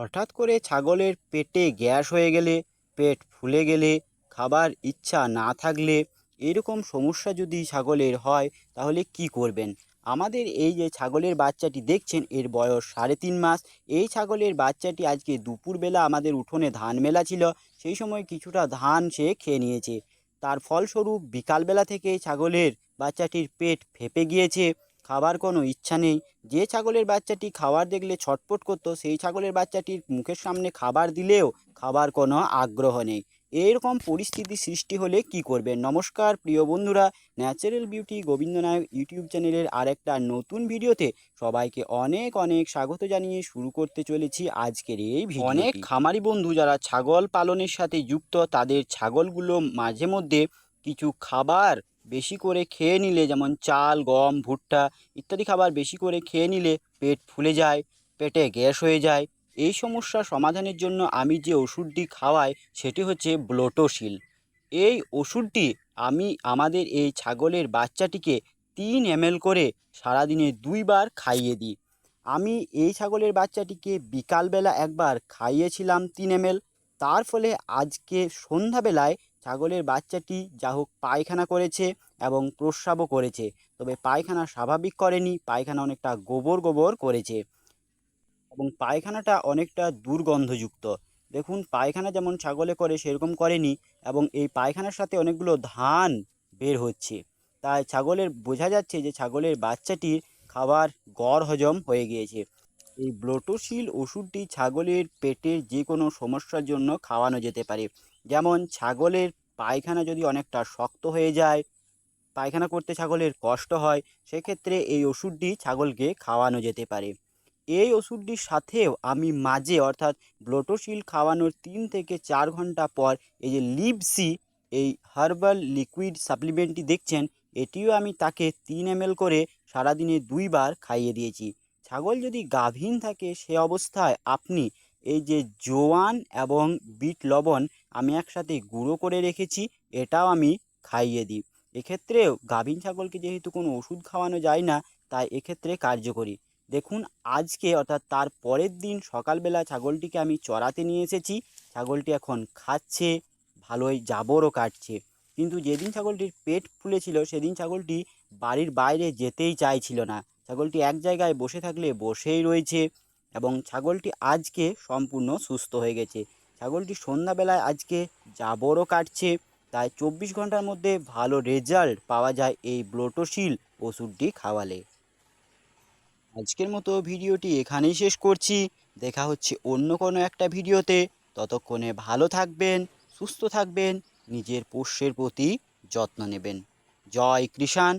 হঠাৎ করে ছাগলের পেটে গ্যাস হয়ে গেলে, পেট ফুলে গেলে, খাবার ইচ্ছা না থাকলে এরকম সমস্যা যদি ছাগলের হয়, তাহলে কি করবেন? আমাদের এই যে ছাগলের বাচ্চাটি দেখছেন, এর বয়স সাড়ে তিন মাস। এই ছাগলের বাচ্চাটি আজকে দুপুরবেলা আমাদের উঠোনে ধান মেলা ছিল, সেই সময় কিছুটা ধান সে খেয়ে নিয়েছে। তার ফলস্বরূপ বিকালবেলা থেকে ছাগলের বাচ্চাটির পেট ফেপে গিয়েছে। খাবার কোনো ইচ্ছা নেই। যে ছাগলের বাচ্চাটি খাবার দেখলে ছটপট করতো, সেই ছাগলের বাচ্চাটির মুখের সামনে খাবার দিলেও খাবার কোনো আগ্রহ নেই। এইরকম পরিস্থিতি সৃষ্টি হলে কি করবেন? নমস্কার, প্রিয় বন্ধুরা, natural beauty Gobinda Nayak YouTube চ্যানেলের আরেকটা নতুন ভিডিওতে সবাইকে অনেক অনেক স্বাগত জানিয়ে শুরু করতে চলেছি আজকের এই ভিডিও অনেক খামারি বন্ধু যারা ছাগল পালনের সাথে যুক্ত, তাদের ছাগলগুলো মাঝে মধ্যে কিছু খাবার বেশি করে খেয়ে নিলে যেমন চাল, গম, ভুট্টা ইত্যাদি খাবার বেশি করে খেয়ে নিলে পেট ফুলে যায়, পেটে গ্যাস হয়ে যায়। এই সমস্যা সমাধানের জন্য আমি যে ওষুধটি খাওয়াই সেটি হচ্ছে ব্লোটোসিল এই ওষুধটি আমি আমাদের এই ছাগলের বাচ্চাটিকে তিন এমএল করে সারাদিনে দুইবার খাইয়ে দিই। আমি এই ছাগলের বাচ্চাটিকে বিকালবেলা একবার খাইয়েছিলাম তিন এমএল। তার ফলে আজকে সন্ধ্যাবেলায় ছাগলের বাচ্চাটি যা হোক পায়খানা করেছে এবং প্রস্রাবও করেছে। তবে পায়খানা স্বাভাবিক করেনি, পায়খানা অনেকটা গোবর গোবর করেছে এবং পায়খানাটা অনেকটা দুর্গন্ধযুক্ত। দেখুন, পায়খানা যেমন ছাগলে করে, সেরকম করেনি এবং এই পায়খানার সাথে অনেকগুলো ধান বের হচ্ছে। তাই ছাগলের, বোঝা যাচ্ছে যে ছাগলের বাচ্চাটির খাবার গড় হজম হয়ে গিয়েছে। এই ব্লোটোশিল ওষুধটি ছাগলের পেটের যে কোনো সমস্যার জন্য খাওয়ানো যেতে পারে। যেমন ছাগলের পায়খানা যদি অনেকটা শক্ত হয়ে যায়, পায়খানা করতে ছাগলের কষ্ট হয়, সেক্ষেত্রে এই ওষুধটি ছাগলকে খাওয়ানো যেতে পারে। এই ওষুধটির সাথেও আমি মাঝে অর্থাৎ ব্লোটোশিল খাওয়ানোর তিন থেকে চার ঘণ্টা পর এই যে লিপসি, এই হার্বাল লিকুইড সাপ্লিমেন্টটি দেখছেন, এটিও আমি তাকে তিন এম করে সারাদিনে দুইবার খাইয়ে দিয়েছি। ছাগল যদি গাভীন থাকে সে অবস্থায় আপনি এই যে জোয়ান এবং বিট লবণ আমি একসাথে গুঁড়ো করে রেখেছি, এটাও আমি খাইয়ে দিই। এক্ষেত্রেও গাভীন ছাগলকে যেহেতু কোনো ওষুধ খাওয়ানো যায় না, তাই এক্ষেত্রে কার্যকরী। দেখুন, আজকে অর্থাৎ তার পরের দিন সকালবেলা ছাগলটিকে আমি চড়াতে নিয়ে এসেছি। ছাগলটি এখন খাচ্ছে, ভালোই জাবরও কাটছে। কিন্তু যেদিন ছাগলটির পেট ফুলেছিল, সেদিন ছাগলটি বাড়ির বাইরে যেতেই চাইছিল না। ছাগলটি এক জায়গায় বসে থাকলে বসেই রয়েছে এবং ছাগলটি আজকে সম্পূর্ণ সুস্থ হয়ে গেছে। ছাগলটি সন্ধ্যাবেলায় আজকে জাবরও কাটছে। তাই চব্বিশ ঘণ্টার মধ্যে ভালো রেজাল্ট পাওয়া যায় এই ব্লোটোশিল ওষুধটি খাওয়ালে। আজকের মতো ভিডিওটি এখানেই শেষ করছি। দেখা হচ্ছে অন্য কোনো একটা ভিডিওতে। ততক্ষণে ভালো থাকবেন, সুস্থ থাকবেন, নিজের পোষ্যের প্রতি যত্ন নেবেন। জয় কৃষাণ।